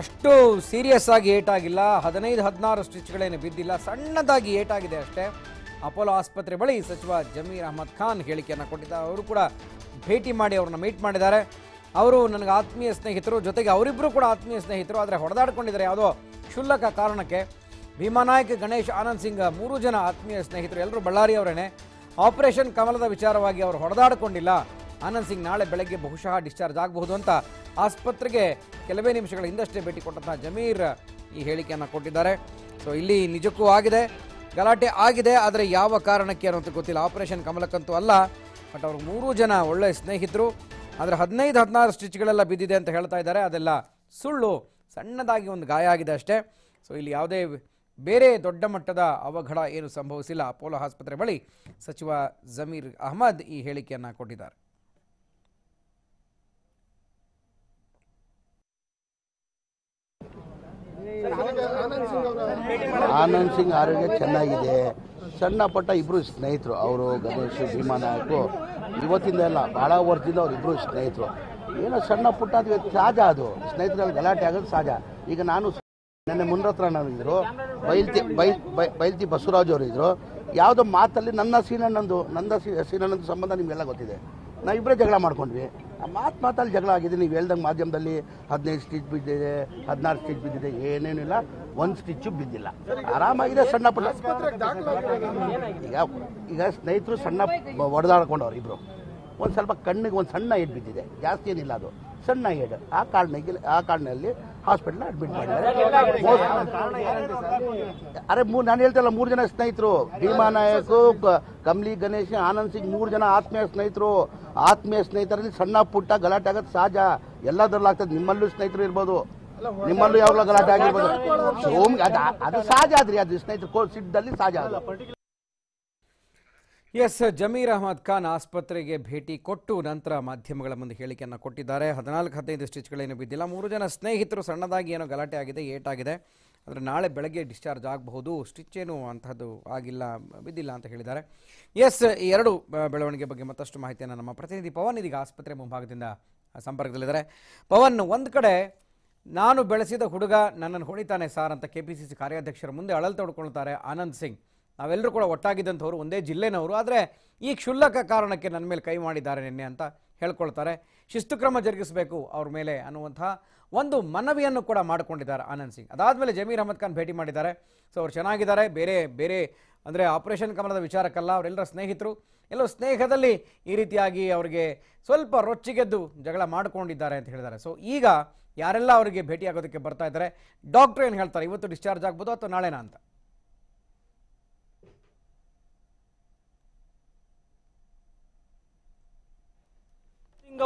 ಅಷ್ಟು ಸೀರಿಯಸ್ ಆಗಿ ಏಟಾಗಿಲ್ಲ. ಹದಿನೈದು, ಹದಿನಾರು ಸ್ಟಿಚ್ಗಳೇನು ಬಿದ್ದಿಲ್ಲ. ಸಣ್ಣದಾಗಿ ಏಟಾಗಿದೆ ಅಷ್ಟೇ. ಅಪೋಲೋ ಆಸ್ಪತ್ರೆ ಬಳಿ ಸಚಿವ ಜಮೀರ್ ಅಹಮದ್ ಖಾನ್ ಹೇಳಿಕೆಯನ್ನು ಕೊಟ್ಟಿದ್ದಾರೆ. ಅವರು ಕೂಡ ಭೇಟಿ ಮಾಡಿ ಅವ್ರನ್ನ ಮೀಟ್ ಮಾಡಿದ್ದಾರೆ. ಅವರು ನನಗೆ ಆತ್ಮೀಯ ಸ್ನೇಹಿತರು, ಜೊತೆಗೆ ಅವರಿಬ್ಬರು ಕೂಡ ಆತ್ಮೀಯ ಸ್ನೇಹಿತರು, ಆದರೆ ಹೊಡೆದಾಡ್ಕೊಂಡಿದ್ದಾರೆ ಯಾವುದೋ ಕ್ಷುಲ್ಲಕ ಕಾರಣಕ್ಕೆ. ಭೀಮಾನಾಯಕ್ ಗಣೇಶ್, ಆನಂದ್ ಸಿಂಗ್ ಮೂರು ಜನ ಆತ್ಮೀಯ ಸ್ನೇಹಿತರು ಎಲ್ಲರೂ ಬಳ್ಳಾರಿಯವರೇನೆ ಆಪರೇಷನ್ ಕಮಲದ ವಿಚಾರವಾಗಿ ಅವರು ಹೊಡೆದಾಡಿಕೊಂಡಿಲ್ಲ. ಆನಂದ್ ಸಿಂಗ್ ನಾಳೆ ಬೆಳಗ್ಗೆ ಬಹುಶಃ ಡಿಸ್ಚಾರ್ಜ್ ಆಗಬಹುದು ಅಂತ ಆಸ್ಪತ್ರೆಗೆ ಕೆಲವೇ ನಿಮಿಷಗಳ ಹಿಂದಷ್ಟೇ ಭೇಟಿ ಕೊಟ್ಟಂತಹ ಜಮೀರ್ ಈ ಹೇಳಿಕೆಯನ್ನು ಕೊಟ್ಟಿದ್ದಾರೆ. ಸೊ ಇಲ್ಲಿ ನಿಜಕ್ಕೂ ಆಗಿದೆ, ಗಲಾಟೆ ಆಗಿದೆ, ಆದರೆ ಯಾವ ಕಾರಣಕ್ಕೆ ಅನ್ನೋದು ಗೊತ್ತಿಲ್ಲ. ಆಪರೇಷನ್ ಕಮಲಕ್ಕಂತೂ ಅಲ್ಲ ಬಟ್ ಅವರು ಮೂರು ಜನ ಒಳ್ಳೆಯ ಸ್ನೇಹಿತರು. ಆದರೆ ಹದಿನೈದು, ಹದಿನಾರು ಸ್ಟಿಚ್ಗಳೆಲ್ಲ ಬಿದ್ದಿದೆ ಅಂತ ಹೇಳ್ತಾ ಇದ್ದಾರೆ. ಅದೆಲ್ಲ ಸುಳ್ಳು, ಸಣ್ಣದಾಗಿ ಒಂದು ಗಾಯ ಆಗಿದೆ ಅಷ್ಟೇ. ಸೊ ಇಲ್ಲಿ ಯಾವುದೇ ಬೇರೆ ದೊಡ್ಡ ಮಟ್ಟದ ಅವಘಡ ಏನು ಸಂಭವಿಸಿಲ್ಲ. ಅಪೋಲೋ ಆಸ್ಪತ್ರೆ ಬಳಿ ಸಚಿವ ಜಮೀರ್ ಅಹಮದ್ ಈ ಹೇಳಿಕೆಯನ್ನು ಕೊಟ್ಟಿದ್ದಾರೆ. ಆನಂದ್ ಸಿಂಗ್ ಆರೋಗ್ಯ ಚೆನ್ನಾಗಿದೆ. ಸಣ್ಣ ಪಟ್ಟ ಇಬ್ರು ಸ್ನೇಹಿತರು, ಅವರು ಗಣೇಶ್, ಭೀಮಾ ನಾಯಕು. ಇವತ್ತಿಂದ ಎಲ್ಲ ಭಾಳ ವರ್ಷದಿಂದ ಅವ್ರು ಇಬ್ಬರು ಸ್ನೇಹಿತರು. ಏನೋ ಸಣ್ಣ ಪುಟ್ಟ ಅದು ಸಹಜ ಅದು. ಸ್ನೇಹಿತರಲ್ಲಿ ಗಲಾಟೆ ಆಗೋದು ಸಹಜ ಈಗ ನಾನು ನನ್ನ ಮುನ್ರತ್ರ ಇದ್ರು. ಬೈಲ್ತಿ, ಬೈ ಬೈಲ್ತಿ ಬಸವರಾಜ್ ಅವರು ಇದ್ರು. ಯಾವುದೋ ಮಾತಲ್ಲಿ ನನ್ನ ಸೀನಣ್ಣಂದು ನನ್ನ ಸೀನಣ್ಣಂದು ಸಂಬಂಧ ನಿಮಗೆಲ್ಲ ಗೊತ್ತಿದೆ. ನಾವಿಬ್ಬರೇ ಜಗಳ ಮಾಡ್ಕೊಂಡ್ವಿ. ಮಾತು ಮಾತಲ್ಲಿ ಜಗಳ ಆಗಿದೆ. ನೀವು ಹೇಳ್ದಂಗೆ ಮಾಧ್ಯಮದಲ್ಲಿ ಹದಿನೈದು ಸ್ಟಿಚ್ ಬಿದ್ದಿದೆ, ಹದಿನಾರು ಸ್ಟಿಚ್ ಬಿದ್ದಿದೆ ಏನೇನಿಲ್ಲ ಒಂದು ಸ್ಟಿಚ್ಚು ಬಿದ್ದಿಲ್ಲ. ಆರಾಮಾಗಿದೆ ಸಣ್ಣ ಪುಟ್ಟ. ಈಗ ಈಗ ಸ್ನೇಹಿತರು ಸಣ್ಣ ಹೊಡೆದಾಡ್ಕೊಂಡವ್ರು ಇಬ್ಬರು ಒಂದು ಸ್ವಲ್ಪ ಕಣ್ಣಿಗೆ ಒಂದು ಸಣ್ಣ ಏಟ್ ಬಿದ್ದಿದೆ. ಜಾಸ್ತಿ ಏನಿಲ್ಲ ಅದು. ಸಣ್ಣ ಏಡ್ ಆ ಕಾರಣಕ್ಕೆ ಆ ಕಾರಣದಲ್ಲಿ ಹಾಸ್ಪಿಟಲ್ ಅಡ್ಮಿಟ್ ಮಾಡಿದ್ದಾರೆ. ಅರೆ ಮೂರು ನಾನು ಹೇಳ್ತಲ್ಲ ಮೂರು ಜನ ಸ್ನೇಹಿತರು. ಭೀಮಾ ನಾಯಕ್ ಕಮಲಿ ಗಣೇಶ್ ಆನಂದ್ ಸಿಂಗ್ ಮೂರು ಜನ ಆತ್ಮೀಯ ಸ್ನೇಹಿತರು. ಆತ್ಮೀಯ ಸ್ನೇಹಿತರಲ್ಲಿ ಸಣ್ಣ ಪುಟ್ಟ ಗಲಾಟೆ ಆಗೋದು ಸಹಜ. ಎಲ್ಲದರಲ್ಲೂ ಆಗ್ತದೆ. ನಿಮ್ಮಲ್ಲೂ ಸ್ನೇಹಿತರು ಇರ್ಬೋದು. ನಿಮ್ಮಲ್ಲೂ ಯಾವಾಗ ಗಲಾಟೆ ಆಗಿರ್ಬೋದು. ಅದು ಅದು ಸಹಜ ಆದ್ರಿ ಅದು ಸ್ನೇಹಿತರು ಕೋ ಸಿಡ್ದಲ್ಲಿ ಸಹಜ ಅದು ಎಸ್ ಜಮೀರ್ ಅಹಮದ್ ಖಾನ್ ಆಸ್ಪತ್ರೆಗೆ ಭೇಟಿ ಕೊಟ್ಟು ನಂತರ ಮಾಧ್ಯಮಗಳ ಮುಂದೆ ಹೇಳಿಕೆಯನ್ನು ಕೊಟ್ಟಿದ್ದಾರೆ. ಹದಿನಾಲ್ಕು, ಹದಿನೈದು ಸ್ಟಿಚ್ಗಳೇನು ಬಿದ್ದಿಲ್ಲ. ಮೂರು ಜನ ಸ್ನೇಹಿತರು ಸಣ್ಣದಾಗಿ ಏನೋ ಗಲಾಟೆ ಆಗಿದೆ, ಏಟಾಗಿದೆ. ಆದರೆ ನಾಳೆ ಬೆಳಗ್ಗೆ ಡಿಸ್ಚಾರ್ಜ್ ಆಗಬಹುದು, ಸ್ಟಿಚ್ ಏನು ಅಂತಹದ್ದು ಆಗಿಲ್ಲ, ಬಿದ್ದಿಲ್ಲ ಅಂತ ಹೇಳಿದ್ದಾರೆ. ಎಸ್, ಈ ಎರಡು ಬೆಳವಣಿಗೆ ಬಗ್ಗೆ ಮತ್ತಷ್ಟು ಮಾಹಿತಿಯನ್ನು ನಮ್ಮ ಪ್ರತಿನಿಧಿ ಪವನ್ ಇದೀಗ ಆಸ್ಪತ್ರೆ ಮುಂಭಾಗದಿಂದ ಸಂಪರ್ಕದಲ್ಲಿದ್ದಾರೆ. ಪವನ್, ಒಂದು ಕಡೆ ನಾನು ಬೆಳೆಸಿದ ಹುಡುಗ ನನ್ನನ್ನು ಹೊಡಿತಾನೆ ಸಾರ್ ಅಂತ ಕೆ ಪಿ ಸಿ ಸಿ ಕಾರ್ಯಾಧ್ಯಕ್ಷರ ಮುಂದೆ ಅಳಲು ತೊಡ್ಕೊಳ್ತಾರೆ ಆನಂದ್ ಸಿಂಗ್. ನಾವೆಲ್ಲರೂ ಕೂಡ ಒಟ್ಟಾಗಿದ್ದಂಥವ್ರು, ಒಂದೇ ಜಿಲ್ಲೆನವರು. ಆದರೆ ಈ ಕ್ಷುಲ್ಲಕ ಕಾರಣಕ್ಕೆ ನನ್ನ ಮೇಲೆ ಕೈ ಮಾಡಿದ್ದಾರೆ ನಿನ್ನೆ ಅಂತ ಹೇಳ್ಕೊಳ್ತಾರೆ. ಶಿಸ್ತು ಕ್ರಮ ಜರುಗಿಸಬೇಕು ಅವ್ರ ಮೇಲೆ ಅನ್ನುವಂಥ ಒಂದು ಮನವಿಯನ್ನು ಕೂಡ ಮಾಡಿಕೊಂಡಿದ್ದಾರೆ ಆನಂದ್ ಸಿಂಗ್. ಅದಾದಮೇಲೆ ಜಮೀರ್ ಅಹಮದ್ ಖಾನ್ ಭೇಟಿ ಮಾಡಿದ್ದಾರೆ. ಸೊ ಅವ್ರು ಚೆನ್ನಾಗಿದ್ದಾರೆ. ಬೇರೆ ಬೇರೆ ಅಂದರೆ ಆಪರೇಷನ್ ಕಮಲದ ವಿಚಾರಕ್ಕಲ್ಲ, ಅವರೆಲ್ಲರ ಸ್ನೇಹಿತರು. ಎಲ್ಲೋ ಸ್ನೇಹದಲ್ಲಿ ಈ ರೀತಿಯಾಗಿ ಅವರಿಗೆ ಸ್ವಲ್ಪ ರೊಚ್ಚಿಗೆದ್ದು ಜಗಳ ಮಾಡಿಕೊಂಡಿದ್ದಾರೆ ಅಂತ ಹೇಳಿದ್ದಾರೆ. ಸೊ ಈಗ ಯಾರೆಲ್ಲ ಅವರಿಗೆ ಭೇಟಿಯಾಗೋದಕ್ಕೆ ಬರ್ತಾ ಇದ್ದಾರೆ, ಡಾಕ್ಟ್ರು ಏನು ಹೇಳ್ತಾರೆ? ಇವತ್ತು ಡಿಸ್ಚಾರ್ಜ್ ಆಗ್ಬೋದು ಅಥವಾ ನಾಳೆನಾ ಅಂತ?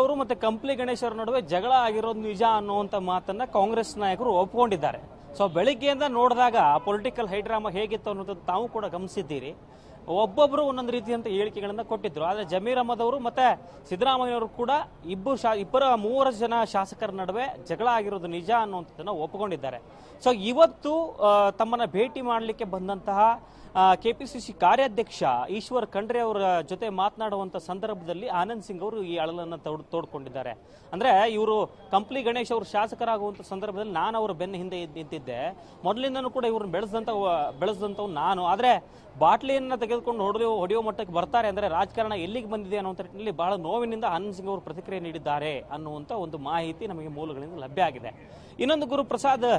ಅವರು ಮತ್ತೆ ಕಂಪ್ಲಿ ಗಣೇಶ್ ಅವರ ನಡುವೆ ಜಗಳ ಆಗಿರೋದು ನಿಜ ಅನ್ನುವಂತ ಮಾತನ್ನ ಕಾಂಗ್ರೆಸ್ ನಾಯಕರು ಒಪ್ಕೊಂಡಿದ್ದಾರೆ. ಸೊ ಬೆಳಿಗ್ಗೆಯಿಂದ ನೋಡಿದಾಗ ಪೊಲಿಟಿಕಲ್ ಹೈಡ್ರಾಮಾ ಹೇಗಿತ್ತು ಅನ್ನೋದನ್ನು ತಾವು ಕೂಡ ಗಮನಿಸಿದ್ದೀರಿ. ಒಬ್ಬೊಬ್ಬರು ಒಂದೊಂದು ರೀತಿಯಂತ ಹೇಳಿಕೆಗಳನ್ನ ಕೊಟ್ಟಿದ್ರು. ಆದ್ರೆ ಜಮೀರ್ ಅಹಮದ್ ಅವರು ಮತ್ತೆ ಸಿದ್ದರಾಮಯ್ಯವರು ಕೂಡ ಇಬ್ಬರು ಇಬ್ಬರ ಮೂವರು ಜನ ಶಾಸಕರ ನಡುವೆ ಜಗಳ ಆಗಿರೋದು ನಿಜ ಅನ್ನುವಂಥದ್ದನ್ನ ಒಪ್ಪಿಕೊಂಡಿದ್ದಾರೆ. ಸೊ ಇವತ್ತು ತಮ್ಮನ್ನ ಭೇಟಿ ಮಾಡಲಿಕ್ಕೆ ಬಂದಂತಹ ಕೆಪಿಸಿಸಿ ಕಾರ್ಯಾಧ್ಯಕ್ಷ ಈಶ್ವರ್ ಖಂಡ್ರೆ ಅವರ ಜೊತೆ ಮಾತನಾಡುವಂತ ಸಂದರ್ಭದಲ್ಲಿ ಆನಂದ್ ಸಿಂಗ್ ಅವರು ಈ ಅಳಲನ್ನ ತೋಡ್, ತೋಡ್ಕೊಂಡಿದ್ದಾರೆ. ಅಂದ್ರೆ ಇವರು ಕಂಪ್ಲಿ ಗಣೇಶ್ ಅವರು ಶಾಸಕರಾಗುವಂತ ಸಂದರ್ಭದಲ್ಲಿ ನಾನು ಅವರ ಬೆನ್ನ ಹಿಂದೆ ನಿಂತಿದ್ದೆ. ಮೊದಲಿಂದನೂ ಕೂಡ ಇವ್ರನ್ನ ಬೆಳೆಸಿದಂತ ಬೆಳೆಸಿದಂತವ್ ನಾನು. ಆದ್ರೆ ಬಾಟ್ಲಿಯನ್ನ ತೆಗೆದುಕೊಂಡು ಹೊಡೆಯೋ ಹೊಡೆಯೋ ಮಟ್ಟಕ್ಕೆ ಬರ್ತಾರೆ ಅಂದ್ರೆ ರಾಜಕಾರಣ ಎಲ್ಲಿಗೆ ಬಂದಿದೆ ಅನ್ನುವಂಥ ನಿಟ್ಟಿನಲ್ಲಿ ಬಹಳ ನೋವಿನಿಂದ ಆನಂದ್ ಸಿಂಗ್ ಅವರು ಪ್ರತಿಕ್ರಿಯೆ ನೀಡಿದ್ದಾರೆ ಅನ್ನುವಂಥ ಒಂದು ಮಾಹಿತಿ ನಮಗೆ ಮೂಲಗಳಿಂದ ಲಭ್ಯ ಆಗಿದೆ. ಇನ್ನೊಂದು ಗುರುಪ್ರಸಾದ್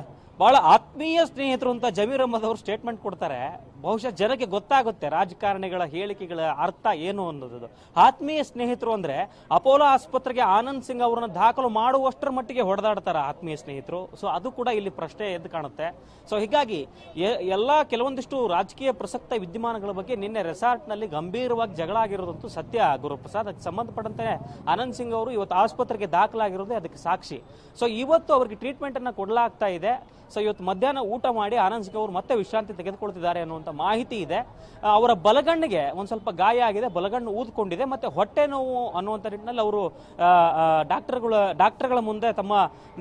ಬಹಳ ಆತ್ಮೀಯ ಸ್ನೇಹಿತರು ಅಂತ ಜಮೀರ್ ಅಹಮದ್ ಅವರು ಸ್ಟೇಟ್ಮೆಂಟ್ ಕೊಡ್ತಾರೆ. ಬಹುಶಃ ಜನಕ್ಕೆ ಗೊತ್ತಾಗುತ್ತೆ ರಾಜಕಾರಣಿಗಳ ಹೇಳಿಕೆಗಳ ಅರ್ಥ ಏನು ಅನ್ನೋದು ಆತ್ಮೀಯ ಸ್ನೇಹಿತರು ಅಂದ್ರೆ ಅಪೋಲೋ ಆಸ್ಪತ್ರೆಗೆ ಆನಂದ್ ಸಿಂಗ್ ಅವರನ್ನ ದಾಖಲು ಮಾಡುವಷ್ಟರ ಮಟ್ಟಿಗೆ ಹೊಡೆದಾಡ್ತಾರೆ ಆತ್ಮೀಯ ಸ್ನೇಹಿತರು. ಸೊ ಅದು ಕೂಡ ಇಲ್ಲಿ ಪ್ರಶ್ನೆ ಎದ್ದು ಕಾಣುತ್ತೆ. ಸೊ ಹೀಗಾಗಿ ಎಲ್ಲ ಕೆಲವೊಂದಿಷ್ಟು ರಾಜಕೀಯ ಪ್ರಸಕ್ತ ವಿದ್ಯಮಾನಗಳ ಬಗ್ಗೆ ನಿನ್ನೆ ರೆಸಾರ್ಟ್ನಲ್ಲಿ ಗಂಭೀರವಾಗಿ ಜಗಳ ಆಗಿರೋದಂತೂ ಸತ್ಯ ಗುರುಪ್ರಸಾದ್. ಅದಕ್ಕೆ ಸಂಬಂಧಪಟ್ಟಂತೆ ಆನಂದ್ ಸಿಂಗ್ ಅವರು ಇವತ್ತು ಆಸ್ಪತ್ರೆಗೆ ದಾಖಲಾಗಿರೋದೇ ಅದಕ್ಕೆ ಸಾಕ್ಷಿ. ಸೊ ಇವತ್ತು ಅವರಿಗೆ ಟ್ರೀಟ್ಮೆಂಟ್ ಅನ್ನ ಕೊಡಲಾಗ್ತಾ ಇದೆ. ಸೊ ಇವತ್ತು ಮಧ್ಯಾಹ್ನ ಊಟ ಮಾಡಿ ಆನಂದ್ ಸಿಂಗ್ ಅವರು ಮತ್ತೆ ವಿಶ್ರಾಂತಿ ತೆಗೆದುಕೊಳ್ತಿದ್ದಾರೆ ಅನ್ನುವಂಥ ಮಾಹಿತಿ ಇದೆ. ಅವರ ಬಲಗಣ್ಣಿಗೆ ಒಂದ್ ಸ್ವಲ್ಪ ಗಾಯ ಆಗಿದೆ. ಬಲಗಣ್ಣು ಊದ್ಕೊಂಡಿದೆ. ಮತ್ತೆ ಹೊಟ್ಟೆ ನೋವು ಅನ್ನುವಂಥ ನಿಟ್ಟಿನಲ್ಲಿ ಅವರು ಡಾಕ್ಟರ್ಗಳ ಡಾಕ್ಟರ್ಗಳ ಮುಂದೆ ತಮ್ಮ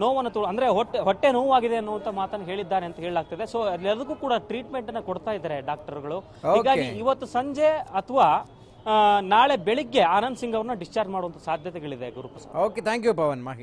ನೋವನ್ನು ತೋ ಅಂದ್ರೆ ಹೊಟ್ಟೆ ಹೊಟ್ಟೆ ನೋವಾಗಿದೆ ಅನ್ನುವಂಥ ಮಾತನ್ನು ಹೇಳಿದ್ದಾರೆ ಅಂತ ಹೇಳಲಾಗ್ತದೆ. ಸೊ ಎಲ್ಲದಕ್ಕೂ ಕೂಡ ಟ್ರೀಟ್ಮೆಂಟ್ ಅನ್ನ ಕೊಡ್ತಾ ಇದ್ದಾರೆ ಡಾಕ್ಟರ್ಗಳು. ಹೀಗಾಗಿ ಇವತ್ತು ಸಂಜೆ ಅಥವಾ ನಾಳೆ ಬೆಳಿಗ್ಗೆ ಆನಂದ್ ಸಿಂಗ್ ಅವ್ರನ್ನ ಡಿಸ್ಚಾರ್ಜ್ ಮಾಡುವಂತ ಸಾಧ್ಯತೆಗಳಿದೆ Guruprasad. Okay thank you Pavan. ಮಾಹಿತಿ